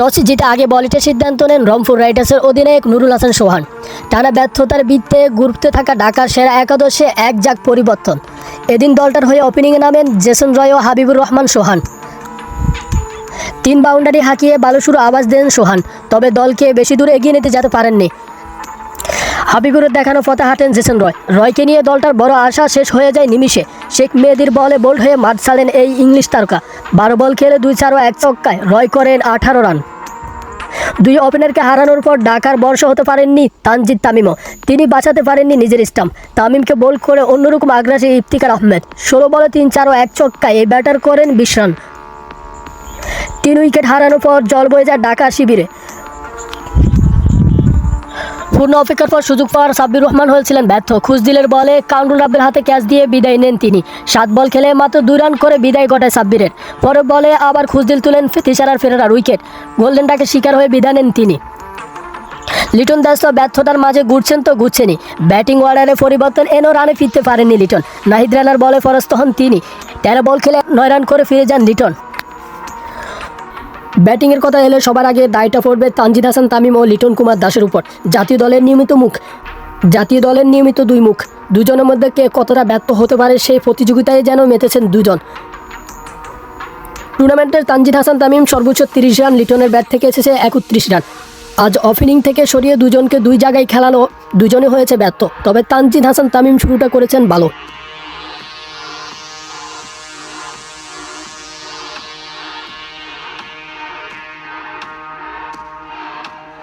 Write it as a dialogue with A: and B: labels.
A: Toss জিতে আগে বলিটের সিদ্ধান্ত নেন রংপুর রাইডার্সের অধিনায়ক নুরুল হাসান সোহান। টানা ব্যর্থতার বৃত্তে গুরুত্বে থাকা ঢাকার সেরা একাদশে এক যাক পরিবর্তন। এদিন দলটার হয়ে ওপেনিংয়ে নামেন জেসন রয় ও হাবিবুর রহমান সোহান। তিন বাউন্ডারি হাঁকিয়ে বালুসুর আওয়াজ দেন সোহান, তবে দলকে বেশি দূরে এগিয়ে নিতে যেতে পারেননি। হাবিবুরের দেখানো পথে হাঁটেন জেসন রয়। রয়কে নিয়ে দলটার বড় আশা শেষ হয়ে যায় নিমিষে। শেখ মেহেদির বলে বোল্ড হয়ে মাঠ ছাড়েন এই ইংলিশ তারকা। বারো বল খেলে দুই চার এক চক্কায় রয় করেন আঠারো রান। দুই ওপেনারকে হারানোর পর ডাকার বর্ষ হতে পারেননি তানজিদ তামিমও। তিনি বাঁচাতে পারেননি নিজের স্টাম্প। তামিমকে বোল করে অন্যরকম আগ্রাসী ইফতিকার আহমেদ। ষোলো বলে তিন চার এক চক্কায় এই ব্যাটার করেন বিশ রান। তিন উইকেট হারানোর পর জল বয়ে যায় ঢাকা শিবিরে। পূর্ণ অপেক্ষার পর সুযোগ পাওয়ার সাব্বির রহমান হয়েছিলেন ব্যর্থ। খুশদিলের বলে কাউন্টুল রাব্বের হাতে ক্যাচ দিয়ে বিদায় নেন তিনি। সাত বল খেলে মাত্র দুই রান করে বিদায় ঘটায় সাব্বিরের। পরের বলে আবার খুশদিল তুলেন তিসারার ফেরার উইকেট। গোল্ডেন ডাকে শিকার হয়ে বিদায় নেন তিনি। লিটন দাস তো ব্যর্থতার মাঝে ঘুরছেন তো ঘুরছেনই। ব্যাটিং অর্ডারে পরিবর্তন এনেও রানে ফিরতে পারেননি লিটন। নাহিদ রানার বলে ফরস্ত হন তিনি। তেরো বল খেলে নয় রান করে ফিরে যান লিটন। ব্যাটিংয়ের কথা এলে সবার আগে দায়টা পড়বে তানজিদ হাসান, তামিম ও লিটন কুমার দাসের উপর। জাতীয় দলের নিয়মিত মুখ। জাতীয় দলের নিয়মিত দুই মুখ। দুজনের মধ্যে কে কতটা ব্যর্থ হতে পারে সেই প্রতিযোগিতায় যেন মেতেছেন দুজন। টুর্নামেন্টের তানজিদ হাসান, তামিম সর্বোচ্চ তিরিশ রান, লিটনের ব্যাট থেকে এসেছে একত্রিশ রান। আজ ওপেনিং থেকে সরিয়ে দুজনকে দুই জায়গায় খেলানো দুজনে হয়েছে ব্যর্থ। তবে তানজিদ হাসান, তামিম শুরুটা করেছেন ভালো।